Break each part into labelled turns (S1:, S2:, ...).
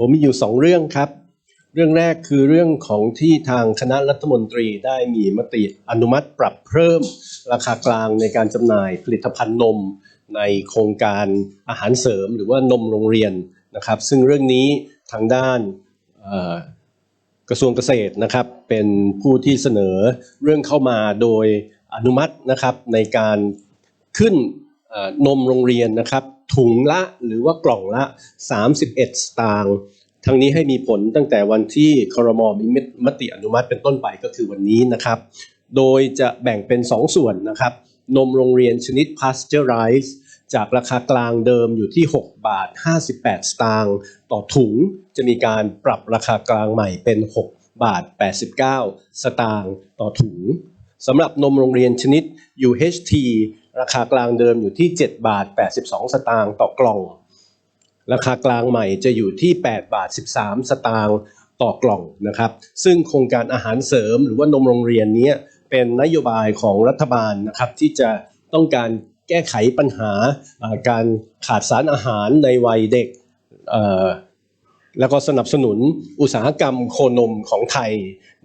S1: ผมมีอยู่สองเรื่องครับ เรื่องแรกคือเรื่องของที่ทางคณะรัฐมนตรีได้มีมติอนุมัติปรับเพิ่ม ราคากลางในการจำหน่ายผลิตภัณฑ์นม ในโครงการอาหารเสริมหรือว่านมโรงเรียนนะครับ ซึ่งเรื่องนี้ทางด้านกระทรวงเกษตรนะครับ เป็นผู้ที่เสนอเรื่องเข้ามาโดยอนุมัตินะครับในการขึ้นนมโรงเรียนนะครับ ถุงละหรือว่ากล่องละ 31 สตางค์ทั้งนี้ให้มีผลตั้งแต่วันที่ครมมีมติอนุมัติเป็นต้นไปก็คือวันนี้นะครับ โดยจะแบ่งเป็น 2 ส่วนนะครับ นมโรงเรียนชนิด pasteurized จากราคากลางเดิมอยู่ที่ 6 บาท 58 สตางค์ต่อถุงจะมีการปรับราคากลางใหม่เป็น 6 บาท 89 สตางค์ต่อถุงสำหรับนมโรงเรียนชนิด UHT ราคากลางเดิมอยู่ที่ 7 บาท 82 สตางค์ต่อกล่อง ราคากลางใหม่จะอยู่ที่ 8 บาท 13 สตางค์ต่อกล่องนะครับ ซึ่งโครงการอาหารเสริมหรือว่านมโรงเรียนนี้เป็นนโยบายของรัฐบาลนะครับที่จะต้องการแก้ไขปัญหาการขาดสารอาหารในวัยเด็ก แล้วก็สนับสนุนอุตสาหกรรมโคนมของไทย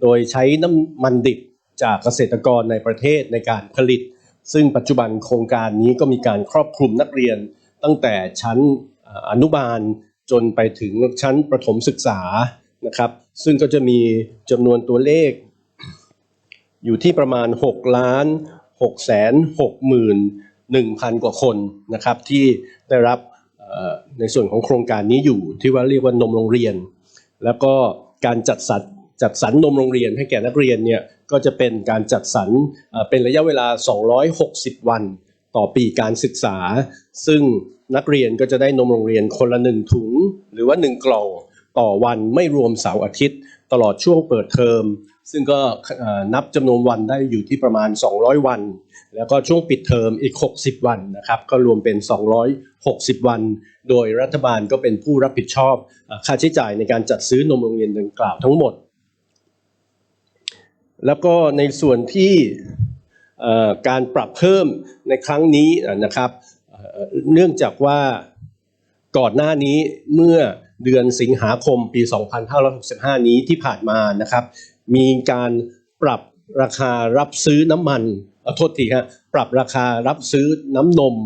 S1: โดยใช้น้ำมันดิบจากเกษตรกรในประเทศในการผลิต ซึ่งปัจจุบันโครงการนี้ก็มีการครอบคลุมนักเรียนตั้งแต่ชั้นอนุบาลจนไปถึงชั้นประถมศึกษานะครับ ซึ่งก็จะมีจำนวนตัวเลข อยู่ที่ประมาณ 6 ล้าน6แสน6หมื่น1,000 กว่าคนนะครับที่ได้รับในส่วนของโครงการนี้อยู่ที่ว่าเรียกว่านมโรงเรียน แล้วก็การจัดสรรจัดสรรนมโรงเรียนให้แก่นักเรียนเนี่ย ก็จะเป็นการจัดสรรเป็นระยะเวลา 260 วันต่อปีการศึกษา ซึ่งนักเรียนก็จะได้นมโรงเรียนคนละหนึ่งถุง หรือว่าหนึ่งกล่องต่อวันไม่รวมเสาร์อาทิตย์ ตลอดช่วงเปิดเทอม ซึ่งก็นับจำนวนวันได้อยู่ที่ประมาณ 200 วัน แล้วก็ช่วงปิดเทอมอีก 60 วันนะครับ ก็รวมเป็น 260 วัน โดยรัฐบาลก็เป็นผู้รับผิดชอบค่าใช้จ่ายในการจัดซื้อนมโรงเรียนดังกล่าวทั้งหมด แล้วก็ในส่วนที่การปรับเพิ่มในครั้งนี้นะครับ เนื่องจากว่าก่อนหน้านี้เมื่อเดือนสิงหาคมปี 2565 นี้ที่ผ่านมานะครับ มีการปรับราคารับซื้อน้ำมันเอ่อโทษทีครับปรับราคารับซื้อน้ำนม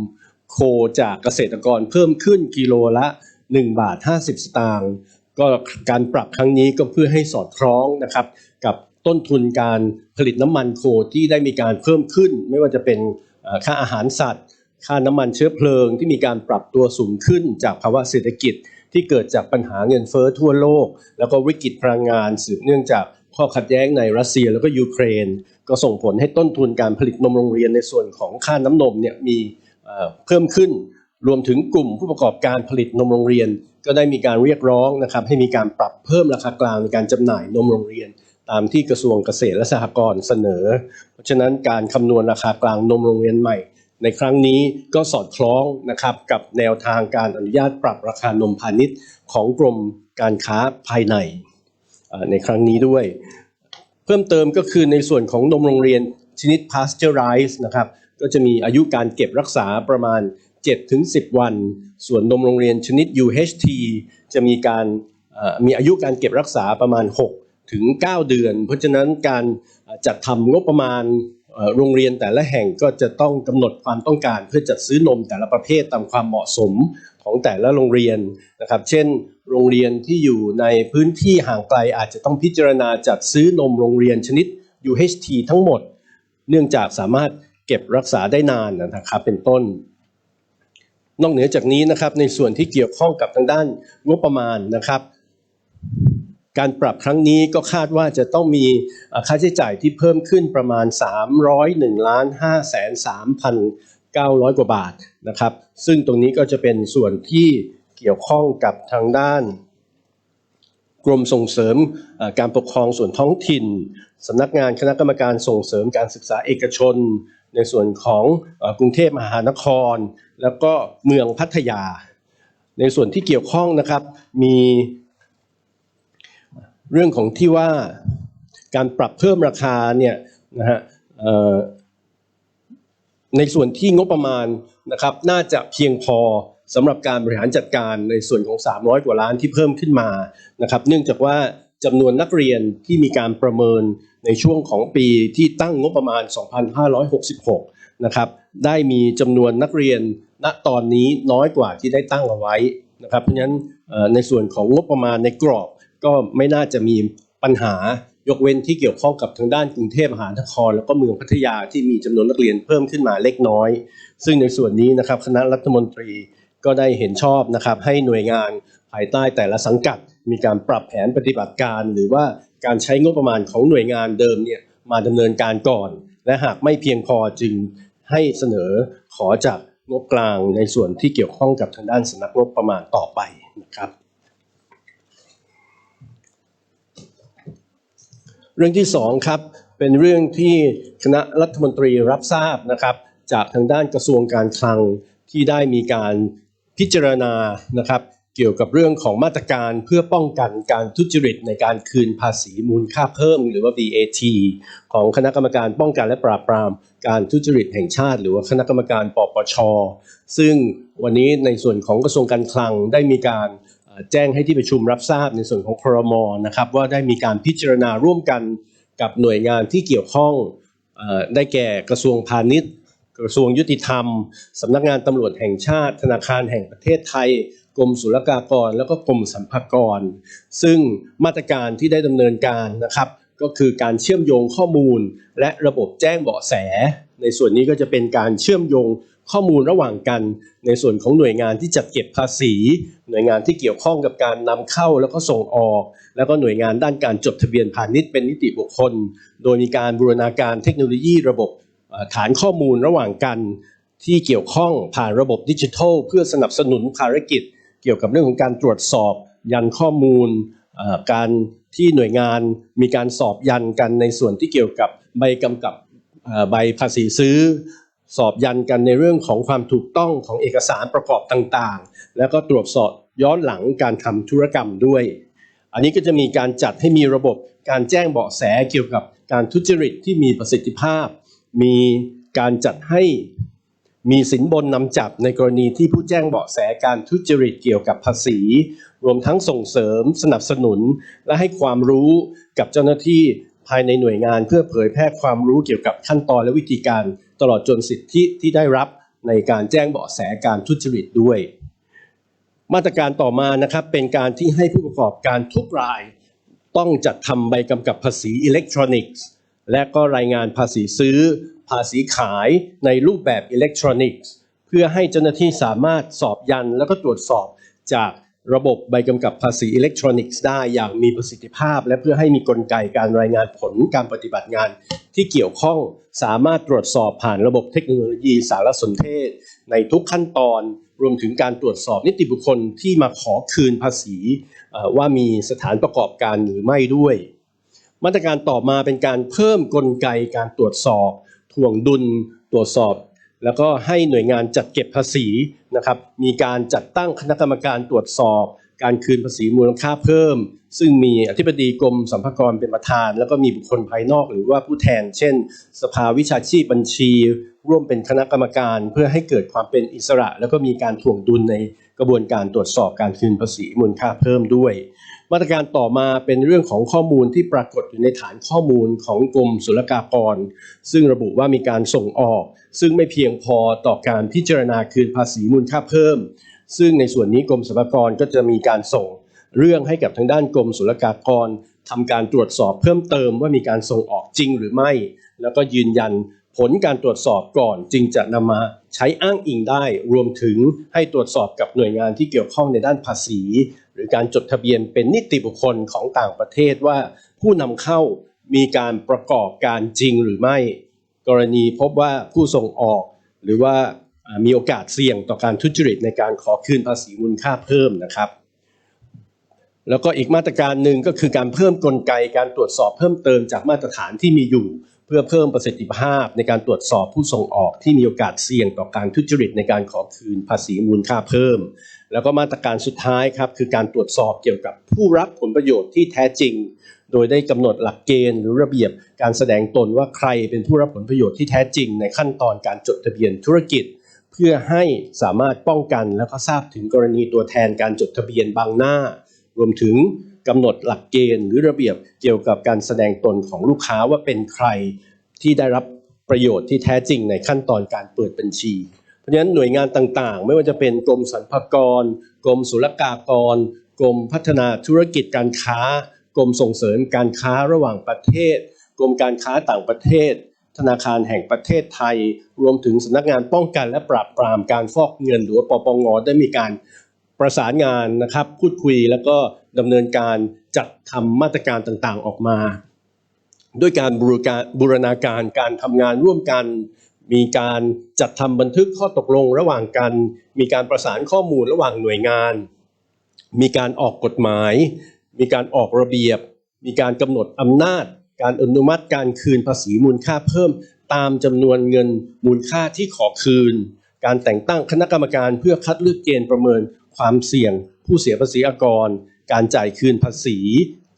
S1: โคจากเกษตรกรเพิ่มขึ้นกิโลละ 1 บาท 50 สตางค์ก็การปรับครั้งนี้ก็เพื่อให้สอดคล้องนะครับกับ ต้นทุนการผลิตน้ำมันโคที่ได้มีการเพิ่มขึ้น ไม่ว่าจะเป็นค่าอาหารสัตว์ ค่าน้ำมันเชื้อเพลิงที่มีการปรับตัวสูงขึ้นจากภาวะเศรษฐกิจที่เกิดจากปัญหาเงินเฟ้อทั่วโลก แล้วก็วิกฤตพลังงานสืบเนื่องจากข้อขัดแย้งในรัสเซียแล้วก็ยูเครน ก็ส่งผลให้ต้นทุนการผลิตนมโรงเรียนในส่วนของค่าน้ำนมเนี่ยมีเอ่อเพิ่มขึ้น รวมถึงกลุ่มผู้ประกอบการผลิตนมโรงเรียน ก็ได้มีการเรียกร้องนะครับให้มีการปรับเพิ่มราคากลางในการจำหน่ายนมโรงเรียน ตามที่กระทรวงเกษตรและสหกรณ์เสนอ เพราะฉะนั้นการคำนวณราคากลางนมโรงเรียนใหม่ ในครั้งนี้ก็สอดคล้องนะครับกับแนวทางการอนุญาตปรับราคานมพาณิชย์ของกรมการค้าภายในในครั้งนี้ด้วย เพิ่มเติมก็คือในส่วนของนมโรงเรียนชนิด pasteurized นะครับก็จะมีอายุการเก็บรักษาประมาณ 7-10 วัน ส่วนนมโรงเรียนชนิด UHT จะมีการมีอายุการเก็บรักษาประมาณ 6 ถึง 9 เดือน เพราะฉะนั้นการจัดทำงบประมาณโรงเรียนแต่ละแห่งก็จะต้องกำหนดความต้องการเพื่อจัดซื้อนมแต่ละประเภทตามความเหมาะสมของแต่ละโรงเรียนนะครับ เช่น โรงเรียนที่อยู่ในพื้นที่ห่างไกลอาจจะต้องพิจารณาจัดซื้อนมโรงเรียนชนิด UHT ทั้งหมด เนื่องจากสามารถเก็บรักษาได้นานนะครับเป็นต้น นอกเหนือจากนี้นะครับในส่วนที่เกี่ยวข้องกับทางด้านงบประมาณนะครับ การปรับครั้งนี้ก็คาดว่าจะต้องมีค่าใช้จ่ายที่เพิ่มขึ้นประมาณ 301ล้าน5แสน3,900 กว่าบาทนะครับ ซึ่งตรงนี้ก็จะเป็นส่วนที่เกี่ยวข้องกับทางด้าน กรมส่งเสริมการปกครองส่วนท้องถิ่นสำนักงานคณะกรรมการส่งเสริมการศึกษาเอกชน ในส่วนของอกรุงเทพมหานคร แล้วก็เมืองพัทยา ในส่วนที่เกี่ยวข้องนะครับมี เรื่องของที่ว่าการปรับเพิ่มราคาเนี่ยนะฮะในส่วนที่งบประมาณนะครับน่าจะเพียงพอสำหรับการบริหารจัดการในส่วนของ 300 กว่าล้านที่เพิ่มขึ้นมานะครับ เนื่องจากว่าจำนวนนักเรียนที่มีการประเมินในช่วงของปีที่ตั้งงบประมาณ 2566 นะครับได้มีจำนวนนักเรียนณตอนนี้น้อยกว่าที่ได้ตั้งเอาไว้นะครับเพราะฉะนั้นในส่วนของงบประมาณในกรอบ ก็ไม่น่าจะมีปัญหายกเว้นที่เกี่ยวข้องกับทางด้านกรุงเทพมหานคร แล้วก็เมืองพัทยาที่มีจำนวนนักเรียนเพิ่มขึ้นมาเล็กน้อย ซึ่งในส่วนนี้นะครับคณะรัฐมนตรีก็ได้เห็นชอบนะครับให้หน่วยงานภายใต้แต่ละสังกัด มีการปรับแผนปฏิบัติการ หรือว่าการใช้งบประมาณของหน่วยงานเดิมเนี่ยมาดำเนินการก่อน และหากไม่เพียงพอจึงให้เสนอขอจากงบกลางในส่วนที่เกี่ยวข้องกับทางด้านสำนักงบประมาณต่อไปนะครับ เรื่องที่สองครับเป็นเรื่องที่คณะรัฐมนตรีรับทราบนะครับ จากทางด้านกระทรวงการคลังที่ได้มีการพิจารณานะครับ เกี่ยวกับเรื่องของมาตรการเพื่อป้องกันการทุจริตในการคืนภาษีมูลค่าเพิ่ม หรือว่า VAT ของคณะกรรมการป้องกันและปราบปรามการทุจริตแห่งชาติ หรือว่าคณะกรรมการปปชซึ่งวันนี้ในส่วนของกระทรวงการคลังได้มีการ แจ้งให้ที่ประชุมรับทราบในส่วนของครมนะครับว่าได้มีการพิจารณาร่วมกันกับหน่วยงานที่เกี่ยวข้องอได้แก่กระทรวงพาณิชย์ กระทรวงยุติธรรมสำนักงานตำรวจแห่งชาติ ธนาคารแห่งประเทศไทย กรมศุลกากร แล้วก็กรมสรรพากร ซึ่งมาตรการที่ได้ดำเนินการนะครับ ก็คือการเชื่อมโยงข้อมูล และระบบแจ้งเบาะแส ในส่วนนี้ก็จะเป็นการเชื่อมโยงข้อมูลระหว่างกัน ในส่วนของหน่วยงานที่จัดเก็บภาษี หน่วยงานที่เกี่ยวข้องกับการนำเข้าแล้วก็ส่งออก แล้วก็หน่วยงานด้านการจดทะเบียนพาณิชย์เป็นนิติบุคคล โดยมีการบูรณาการเทคโนโลยีระบบฐานข้อมูลระหว่างกันที่เกี่ยวข้องผ่านระบบดิจิทัล เพื่อสนับสนุนภารกิจ เกี่ยวกับเรื่องของการตรวจสอบ ยันข้อมูลการ ที่หน่วยงานมีการสอบยันกันในส่วนที่เกี่ยวกับใบกำกับใบภาษีซื้อ สอบยันกันในเรื่องของความถูกต้องของเอกสารประกอบต่างๆ แล้วก็ตรวจสอบย้อนหลังการทำธุรกรรมด้วย อันนี้ก็จะมีการจัดให้มีระบบการแจ้งเบาะแสเกี่ยวกับการทุจริตที่มีประสิทธิภาพ มีการจัดให้ มีสินบนนำจับในกรณีที่ผู้แจ้งเบาะแสการทุจริตเกี่ยวกับภาษี รวมทั้งส่งเสริม สนับสนุน และให้ความรู้กับเจ้าหน้าที่ภายในหน่วยงานเพื่อเผยแพร่ความรู้เกี่ยวกับขั้นตอนและวิธีการ ตลอดจนสิทธิที่ได้รับในการแจ้งเบาะแสการทุจริตด้วย มาตรการต่อมานะครับเป็นการที่ให้ผู้ประกอบการทุกราย ต้องจัดทำใบกำกับภาษีอิเล็กทรอนิกส์ และก็รายงานภาษีซื้อ ภาษีขายในรูปแบบอิเล็กทรอนิกส์ เพื่อให้เจ้าหน้าที่สามารถสอบยันแล้วก็ตรวจสอบจากระบบใบกำกับภาษีอิเล็กทรอนิกส์ได้อย่างมีประสิทธิภาพ และเพื่อให้มีกลไกการรายงานผลการปฏิบัติงาน ที่เกี่ยวข้องสามารถตรวจสอบผ่านระบบเทคโนโลยีสารสนเทศ ในทุกขั้นตอนรวมถึงการตรวจสอบนิติบุคคลที่มาขอคืนภาษีว่ามีสถานประกอบการหรือไม่ด้วย มาตรการต่อมาเป็นการเพิ่มกลไกการตรวจสอบ ถ่วงดุลตรวจสอบ แล้วก็ให้หน่วยงานจัดเก็บภาษีนะครับ มีการจัดตั้งคณะกรรมการตรวจสอบ การคืนภาษีมูลค่าเพิ่ม ซึ่งมีอธิบดีกรมสรรพากรเป็นประธาน แล้วก็มีบุคคลภายนอกหรือว่าผู้แทน เช่น สภาวิชาชีพบัญชี ร่วมเป็นคณะกรรมการเพื่อให้เกิดความเป็นอิสระ แล้วก็มีการถ่วงดุลในกระบวนการตรวจสอบการคืนภาษีมูลค่าเพิ่มด้วย มาตรการต่อมาเป็นเรื่องของข้อมูลที่ปรากฏอยู่ในฐานข้อมูลของกรมศุลกากร ซึ่งระบุว่ามีการส่งออก ซึ่งไม่เพียงพอต่อการพิจารณาคืนภาษีมูลค่าเพิ่ม ซึ่งในส่วนนี้กรมสรรพากรก็จะมีการส่งเรื่องให้กับทางด้านกรมศุลกากรทำการตรวจสอบเพิ่มเติมว่ามีการส่งออกจริงหรือไม่ แล้วก็ยืนยัน ผลการตรวจสอบก่อนจึงจะนำมาใช้อ้างอิงได้ รวมถึงให้ตรวจสอบกับหน่วยงานที่เกี่ยวข้องในด้านภาษี หรือการจดทะเบียนเป็นนิติบุคคลของต่างประเทศว่า ผู้นำเข้ามีการประกอบการจริงหรือไม่ กรณีพบว่าผู้ส่งออก หรือว่าอ่ามีโอกาสเสี่ยงต่อการทุจริตในการขอคืนภาษีมูลค่าเพิ่มนะครับแล้วก็อีกมาตรการหนึ่งก็คือการเพิ่มกลไกการตรวจสอบเพิ่มเติมจากมาตรฐานที่มีอยู่ เพื่อเพิ่มประสิทธิภาพในการตรวจสอบผู้ส่งออกที่มีโอกาสเสี่ยงต่อการทุจริตในการขอคืนภาษีมูลค่าเพิ่ม แล้วก็มาตรการสุดท้ายครับคือการตรวจสอบเกี่ยวกับผู้รับผลประโยชน์ที่แท้จริง โดยได้กำหนดหลักเกณฑ์หรือระเบียบการแสดงตนว่าใครเป็นผู้รับผลประโยชน์ที่แท้จริง ในขั้นตอนการจดทะเบียนธุรกิจ เพื่อให้สามารถป้องกันแล้วก็ทราบถึงกรณีตัวแทนการจดทะเบียนบางหน้ารวมถึง กำหนดหลักเกณฑ์หรือระเบียบเกี่ยวกับการแสดงตนของลูกค้าว่าเป็นใครที่ได้รับประโยชน์ที่แท้จริงในขั้นตอนการเปิดบัญชี เพราะฉะนั้นหน่วยงานต่างๆ ไม่ว่าจะเป็นกรมสรรพากร กรมศุลกากร กรมพัฒนาธุรกิจการค้า กรมส่งเสริมการค้าระหว่างประเทศ กรมการค้าต่างประเทศ ธนาคารแห่งประเทศไทย รวมถึงสำนักงานป้องกันและปราบปรามการฟอกเงิน หรือว่าปปงได้มีการประสานงานนะครับพูดคุยแล้วก็ ดำเนินการจัดทำมาตรการต่างๆออกมา ด้วยการบูรการบูรณาการการทำงานร่วมกัน มีการจัดทำบันทึกข้อตกลงระหว่างกัน มีการประสานข้อมูลระหว่างหน่วยงาน มีการออกกฎหมาย มีการออกระเบียบ มีการกำหนดอำนาจ การอนุมัติการคืนภาษีมูลค่าเพิ่ม ตามจำนวนเงินมูลค่าที่ขอคืน การแต่งตั้งคณะกรรมการเพื่อคัดเลือกเกณฑ์ประเมินความเสี่ยงผู้เสียภาษีอากร การจ่ายคืนภาษี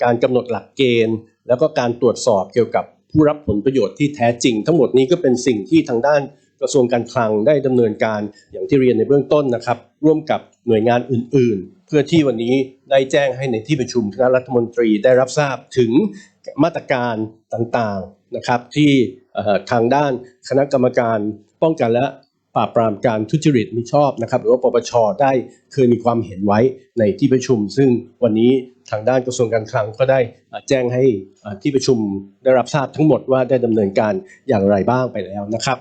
S1: การกำหนดหลักเกณฑ์ แล้วก็การตรวจสอบเกี่ยวกับผู้รับผลประโยชน์ที่แท้จริง ทั้งหมดนี้ก็เป็นสิ่งที่ทางด้านกระทรวงการคลังได้ดำเนินการอย่างที่เรียนในเบื้องต้นนะครับ ร่วมกับหน่วยงานอื่น ๆ เพื่อที่วันนี้ได้แจ้งให้ในที่ประชุมคณะรัฐมนตรีได้รับทราบถึงมาตรการต่างๆนะครับที่ทางด้านคณะกรรมการป้องกันและ ปราบปรามการทุจริตมิชอบนะครับ หรือว่าปปชได้เคยมีความเห็นไว้ในที่ประชุม ซึ่งวันนี้ทางด้านกระทรวงการคลังก็ได้แจ้งให้ที่ประชุมได้รับทราบทั้งหมดว่าได้ดำเนินการอย่างไรบ้างไปแล้วนะครับ